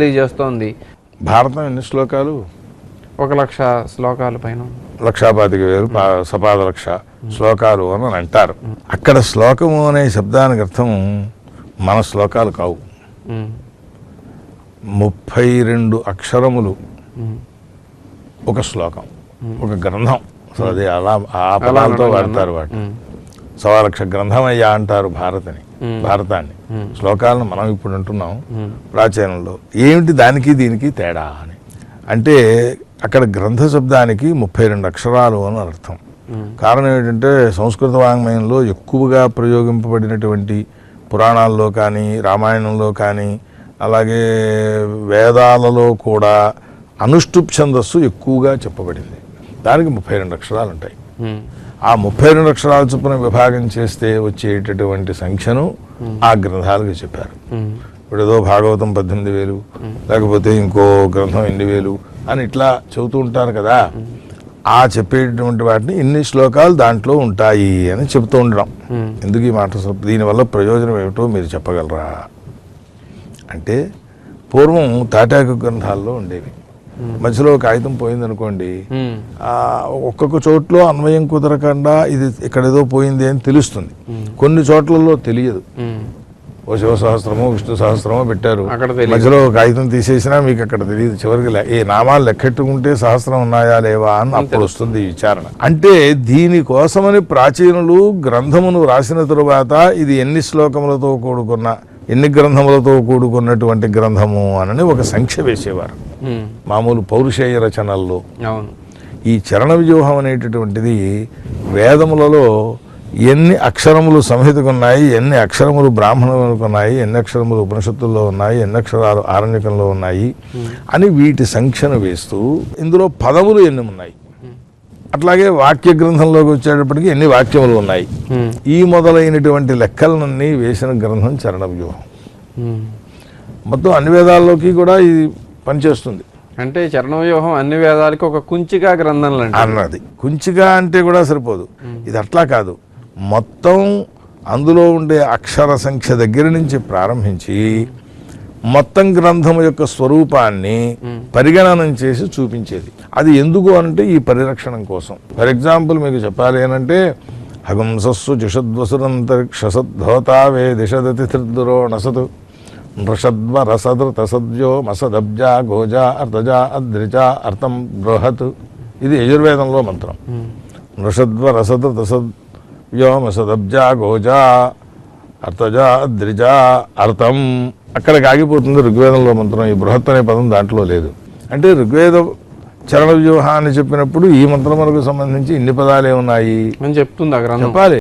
తెలియజేస్తోంది భారతం ఎన్ని శ్లోకాలు? ఒక లక్ష శ్లోకాల పైన లక్షాపాతిక వేలు సపాద లక్ష శ్లోకాలు అని అంటారు. అక్కడ శ్లోకము అనే శబ్దానికి అర్థం మన శ్లోకాలు కావు. ముప్పై రెండు అక్షరములు ఒక శ్లోకం ఒక గ్రంథం. సో అది అలా ఆ పదాలతో వాడతారు. వాటి సవాలక్ష గ్రంథం అయ్యా అంటారు భారతని. భారతాన్ని. శ్లోకాలను మనం ఇప్పుడు అంటున్నాం ప్రాచీనంలో. ఏమిటి దానికి దీనికి తేడా అని. అంటే అక్కడ గ్రంథ శబ్దానికి ముప్పై రెండు అక్షరాలు అని అర్థం. కారణం ఏంటంటే సంస్కృత వాంగ్మయంలో ఎక్కువగా ప్రయోగింపబడినటువంటి పురాణాల్లో కానీ రామాయణంలో కానీ అలాగే వేదాలలో కూడా అనుష్టుప్ ఛందస్సు ఎక్కువగా చెప్పబడింది. దానికి ముప్పై రెండు అక్షరాలు ఉంటాయి. ఆ ముప్పై రెండు అక్షరాల చొప్పున విభాగం చేస్తే వచ్చేటటువంటి సంఖ్యను ఆ గ్రంథాలకు చెప్పారు. ఇప్పుడు ఏదో భాగవతం పద్దెనిమిది వేలు లేకపోతే ఇంకో గ్రంథం ఎన్ని వేలు అని ఇట్లా చెబుతూ ఉంటారు కదా. ఆ చెప్పేటటువంటి వాటిని ఇన్ని శ్లోకాలు దాంట్లో ఉంటాయి అని చెబుతూ ఉండడం. ఎందుకు ఈ మాట దీనివల్ల ప్రయోజనం ఏమిటో మీరు చెప్పగలరా? అంటే పూర్వం తాటాకు గ్రంథాల్లో ఉండేవి. మధ్యలో కాగితం పోయిందనుకోండి ఒక్కొక్క చోట్లో అన్వయం కుదరకుండా ఇది ఇక్కడ ఏదో పోయింది అని తెలుస్తుంది. కొన్ని చోట్లలో తెలియదు. ఓ శివ సహస్రమో విష్ణు సహస్రమో పెట్టారు. మధ్యలో కాగితం తీసేసినా మీకు అక్కడ తెలియదు. చివరికి ఈ నామాలు లెక్కెట్టుకుంటే సహస్రం ఉన్నాయా లేవా అని అప్పుడు వస్తుంది విచారణ. అంటే దీనికోసమని ప్రాచీనులు గ్రంథమును రాసిన తరువాత ఇది ఎన్ని శ్లోకములతో కూడుకున్న ఎన్ని గ్రంథములతో కూడుకున్నటువంటి గ్రంథము అని ఒక సంఖ్య వేసేవారు. మామూలు పౌరుషేయ రచనల్లో. ఈ చరణ వ్యూహం అనేటటువంటిది వేదములలో ఎన్ని అక్షరములు సంహితకు ఉన్నాయి ఎన్ని అక్షరములు బ్రాహ్మణులకు ఉన్నాయి ఎన్ని అక్షరములు ఉపనిషత్తుల్లో ఉన్నాయి ఎన్ని అక్షరాలు ఆరణ్యకంలో ఉన్నాయి అని వీటి సంఖ్యను వేస్తూ ఇందులో పదములు ఎన్ని ఉన్నాయి. అట్లాగే వాక్య గ్రంథంలోకి వచ్చేటప్పటికి ఎన్ని వాక్యములు ఉన్నాయి. ఈ మొదలైనటువంటి లెక్కలన్నీ వేసిన గ్రంథం చరణ వ్యూహం. మొత్తం అన్ని వేదాల్లోకి కూడా ఇది పనిచేస్తుంది. అంటే చరణవ్యూహం అన్ని వేదాలకి ఒక కుంచిగా గ్రంథం లాంటి అన్నది. కుంచిగా అంటే కూడా సరిపోదు. ఇది అట్లా కాదు. మొత్తం అందులో ఉండే అక్షర సంఖ్య దగ్గర నుంచి ప్రారంభించి మొత్తం గ్రంథం యొక్క స్వరూపాన్ని పరిగణనం చేసి చూపించేది. అది ఎందుకు అంటే ఈ పరిరక్షణం కోసం. ఫర్ ఎగ్జాంపుల్ మీకు చెప్పాలి ఏంటంటే హగంసస్సు జిషద్వసురంతరిక్షసద్ధోతావే దిశదతి త్రిద్దురో నృషద్వ రసదృత మసదబ్జా గోజా అర్ధజా అద్రిజా అర్థం బృహత్ ఇది యజుర్వేదంలో మంత్రం నృషద్వ రసదృత సద్యో మసదబ్జా గోజా అర్థజా అద్రిజా అర్థం అక్కడికి ఆగిపోతుంది ఋగ్వేదంలో మంత్రం ఈ బృహత్ అనే పదం దాంట్లో లేదు అంటే ఋగ్వేద చరణ వ్యూహాన్ని చెప్పినప్పుడు ఈ మంత్రములకు సంబంధించి ఇన్ని పదాలే ఉన్నాయి అని చెప్తుంది చెప్పాలి